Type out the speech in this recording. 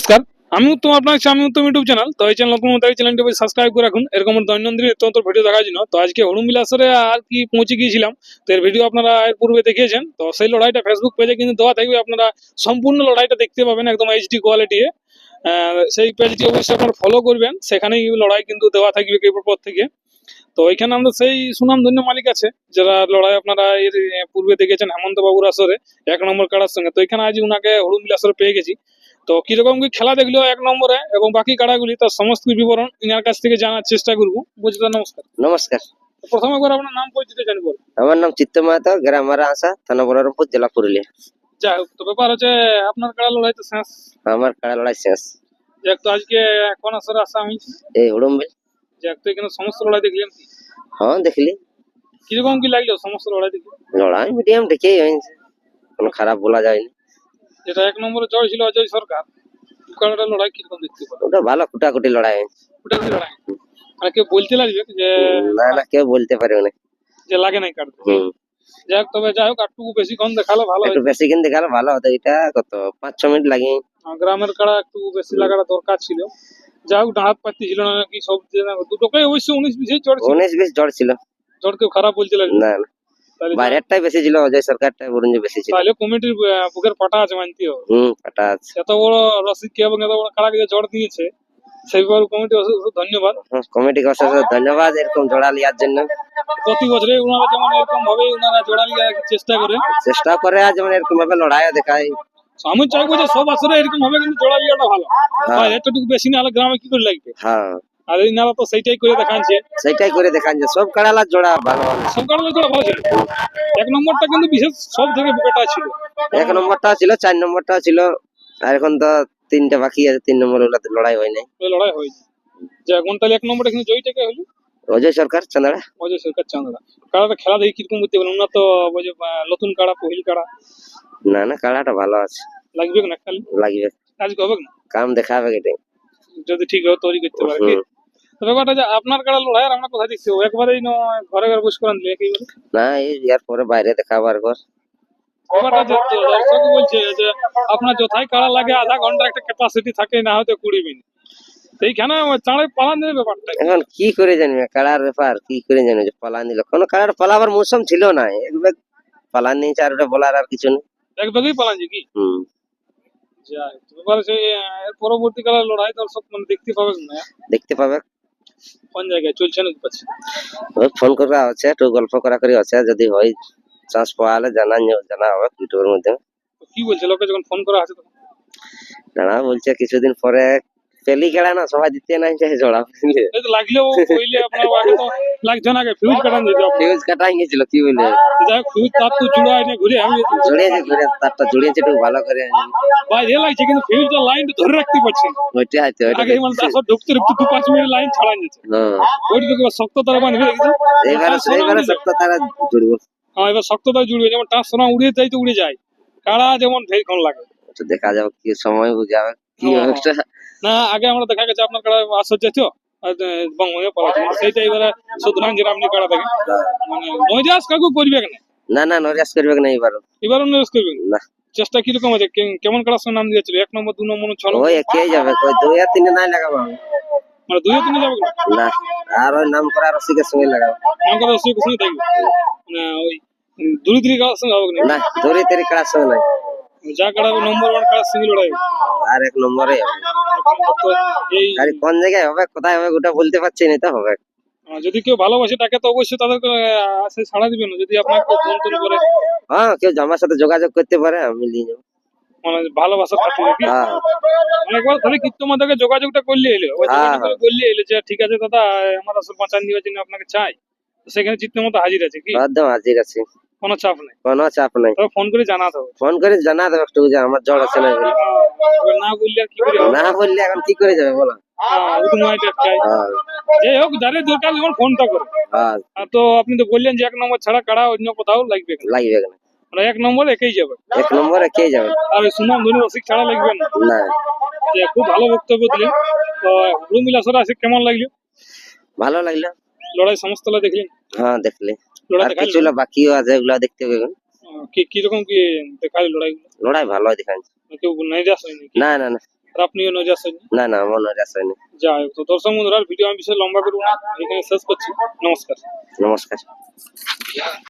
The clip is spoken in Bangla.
নমস্কার। আমি উত্তম আপনার কাছে আমি উত্তম ইউটিউব চ্যানেল তো এই চ্যানেল নতুন মতো এই চ্যানেলটি সাবস্ক্রাইব করে রাখুন। এরকম দৈনন্দিন নিত্য নতুন ভিডিও দেখার জন্য। তো আজকে হরুম বিলাসরে আর কি পৌঁছে গিয়েছিলাম, তো এর ভিডিও আপনারা এর পূর্বে দেখিয়েছেন। তো সেই লড়াইটা ফেসবুক পেজে কিন্তু দেওয়া থাকবে। আপনারা সম্পূর্ণ লড়াইটা দেখতে পাবেন একদম এইচডি কোয়ালিটি সেই পেজটি অবশ্যই আপনারা ফলো করবেন। সেখানেই লড়াই কিন্তু দেওয়া থাকবে পর থেকে। তো এখানে আমরা সেই সুনাম ধন্য মালিক আছে, যারা লড়াই আপনারা এর পূর্বে দেখেছেন হেমন্ত বাবুর আসরে, এক নম্বর কাড়ার সঙ্গে। তো এখানে আজ উনাকে হরুম বিলাসরে পেয়ে গেছি। তো কীরকম কি খেলা দেখল এক নম্বরে এবং বাকি কাড়াগুলি তার সমস্ত বিবরণ ইনার কাছ থেকে জানার চেষ্টা করব। বুঝতে নমস্কার। নমস্কার। প্রথমে একবার আপনার নাম পরিচিত জানি বল আমার নাম চিত্ত মাহাতো গ্রাম আসা থানা বলরামপুর জেলা পুরুলিয়া। যাই হোক তো ব্যাপার হচ্ছে আপনার কাড়া লড়াই তো শেষ। আমার কাড়া লড়াই শেষ। যাক তো আজকে কোন আসরে আসা হয়েছে এই হুড়ুম্বিল যাক তো এখানে সমস্ত লড়াই দেখলেন কি? হ্যাঁ দেখলি। কীরকম কি লাগল সমস্ত লড়াই দেখে? লড়াই মিডিয়াম দেখেই হয়েছে। কোনো খারাপ বলা যায়নি। যেটা এক নম্বরে জয় ছিল অজয় সরকার কাড়াটা লড়াই কীরকম দেখতে পারো ওটা ভালো কুটাকুটি লড়াই। ওটা লড়াই? মানে কেউ বলতে লাগবে যে না না কেউ বলতে পারে না। যে লাগে নাই হুম। যাই তবে যাই হোক আটটুকু বেশিক্ষণ দেখালে ভালো একটু বেশি কিনতে গেলে ভালো হতো এটা কত পাঁচ ছ মিনিট লাগে গ্রামের কাড়া একটু বেশি লাগাটা দরকার ছিল। যাই হোক ডাহাত পাতি ছিল না নাকি সব না, অবশ্য উনিশ বিশেই চড় ছিল। উনিশ বিশ জ্বর ছিল। চড় কেউ খারাপ বলতে লাগবে? না না। বাইরেরটাই বেশি ছিল অজয় সরকারটা বরঞ্চ বেশি ছিল। তাহলে কমিটির বুকের পাটা আছে মানতে হবে হুম পাটা আছে। এত বড় রসিককে এবং এত বড় জড় দিয়েছে কমিটি ধন্যবাদ। কমিটিকে অসংখ্য ধন্যবাদ এরকম জোড়া লিয়ার জন্য। প্রতি বছরে ওনারা যেমন এরকম ভাবে ওনারা জোড়া চেষ্টা করে। চেষ্টা করে আর যেমন এরকম ভাবে লড়াইও দেখায়। আমি চাইব যে সব আসরে এরকম ভাবে কিন্তু জোড়া লিয়াটা ভালো। হ্যাঁ। এতটুকু বেশি না হলে গ্রামে কি করে লাগবে? হ্যাঁ। আর এই তো সেইটাই করে দেখাচ্ছে সেটাই করে সব কাড়ালার জোড়া ভালো সব কারণে জোড়া ভালো ছিল। এক নম্বরটা কিন্তু বিশেষ সব থেকে ছিল। এক নম্বরটা ছিল চার নম্বরটা ছিল। আর এখন তো তিনটা বাকি আছে তিন নম্বর ওগুলাতে লড়াই হয় নাই। লড়াই হয়েছে যে এখন তাহলে এক নম্বর এখানে জয়টাকে হলো? অজয় সরকার চান্দাড়া অজয় সরকার কাড়াটা খেলা দেখি কীরকম বুঝতে পারলাম না তো নতুন কাড়া পহিল কাড়া না না কাড়াটা ভালো আছে। লাগবে না খালি? লাগবে। আজকে হবে না? কাম দেখাবে যদি ঠিক হয় তৈরি করতে পারে। কি হুম। তো ব্যাপারটা যে আপনার কাড়া লড়াই আর আমরা কোথায় দেখছি? একবারেই ন ঘরে ঘরে বসে করান দিলে একেবারে না এই ইয়ার পরে বাইরে দেখাবার ঘর। ব্যাপারটা যে দর্শক বলছে যে আপনার যথাই কাড়া লাগে আধা ঘণ্টার একটা ক্যাপাসিটি থাকে না হয়তো কুড়ি মিনিট। চাঁড়ে পালান ব্যাপারটা। এখন কি করে জানবে? কাড়ার ব্যাপার কি করে জানবে যে পালান দিল? কোনো কাড়ার পালাবার মৌসুম ছিল না একবার পালান নিয়েছে আর ওটা বলার আর কিছু নেই। এক ভাগেই পালান যে কি? হম। যাই সেই পরবর্তীকালে লড়াই দর্শক মানে দেখতে পাবে না। দেখতে পাবে। কোন জায়গায় চলছে না ফোন করা আছে একটু গল্প করা করি আছে যদি হয় চান্স পাওয়া হলে জানা জানা হবে ইউটিউবের মধ্যে কি বলছে? লোকে যখন ফোন করা আছে তখন? দাঁড়া বলছে কিছুদিন পরে পেলি খেলা না সবাই দিতে নাই চাই জোড়া বুঝলে তো লাগলেও কইলে আপনার আগে তো লাগছে না ফিউজ কাটান ফিউজ কাটাই গেছিল কি বলে যাই ফিউজ তার তো জুড়া ঘুরে আমি ঘুরে তারটা ভালো করে। ভাই এ লাগছে কিন্তু ফিউজটা লাইনটা ধরে রাখতে পারছি ওইটা হয়তো ওইটা আগে মানে আসর ঢুকতে ঢুকতে দু পাঁচ মিনিট লাইন ছাড়া যাচ্ছে হ্যাঁ ওইটা তো শক্ত তারা বাঁধবে তারা জুড়বো। হ্যাঁ এবার শক্ত তারা জুড়বে যেমন ট্রান্সফর্মার উড়ে যাই তো উড়ে যায়। কাড়া যেমন লাগে। দেখা যাবে কি সময় বুঝাবে কি হ্যাঁ। একটা না আগে আমরা দেখা গেছে আপনার কাড়া আসর যেত আর, আহ, বঙ্গভঙ্গে পড়া সেইটা এবারে সুতরাং যেটা আপনি কাড়া দেখেন। মানে মজাজ কাকু করবে কেন? না না নরিয়াস করবে না এবার এবার অন্য করবে না। না। চেষ্টা কীরকম আছে? কে- কেমন কাড়ার সঙ্গে নাম দিয়েছিল? এক নম্বর দু নম্বর ছ নম্বর? ওই একই যাবে। ওই দুই আর তিনে নাই লাগাবো। মানে দুই তিনে যাবে না না। আর ওই নাম করা রসিকের সঙ্গে লাগাবো। নাম কাড়া সঙ্গে সঙ্গে থাকবে? মানে ওই দুই তিন কাড়ার সঙ্গে হবে না না দড়ি তেরি কাড়ার সঙ্গে নাই। যা নম্বর ওয়ান লড়াই? আর এক নম্বরে। কোন জায়গায় হবে কোথায় হবে ওটা বলতে পারছি না তো হবে। যদি কেউ ভালোবাসে তাকে তো অবশ্যই সে যদি আপনাকে ফোন টোন করে হ্যাঁ কেউ আমার সাথে যোগাযোগ করতে পারে আমি নিয়ে যাব মানে ভালোবাসা নাকি? হ্যাঁ। মানে তাহলে যোগাযোগটা করলে এলো এলো যে ঠিক আছে দাদা আমার আসল বাঁচান দেওয়ার জন্য আপনাকে চাই। সেখানে চিত্তের মতো হাজির আছে কি? একদম হাজির আছি। কোনো চাপ নেই। কোনো চাপ নাই। তবে ফোন করে জানাতে হবে। ফোন করে জানা দেবে একটু যে আমার জ্বর আছে না না বললে আর কি করে না বললে এখন কি করে যাবে বলো? হ্যাঁ। হ্যাঁ। যাই হোক যাদের দরকার যেমন ফোনটা করে। হ্যাঁ। তো আপনি তো বললেন যে এক নম্বর ছাড়া অন্য কোথাও লাগবে লাগবে না মানে এক নম্বর একেই যাবে। এক নম্বরে যাবে। আর ওই সুনাম ধনী রসিক ছাড়া লাগবে না। না। খুব ভালো বক্তব্য দিলেন। তো রুমিলা সরা আছে কেমন লাগল? ভালো লাগল। লড়াই সমস্ত দেখলেন? হ্যাঁ দেখলে আর কিছু বাকিও আছে ওগুলো দেখতে হবে কি কীরকম কি দেখাই লড়াই লড়াই ভালো দেখাই কেউ নাই হয়নি না না না। আর আপনিও নজর হয়নি না না মনে আসেনি যাই হোক তো দর্শক বন্ধুরা ভিডিও আমি বিশেষ লম্বা করব না। এখানে শেষ করছি। নমস্কার। নমস্কার।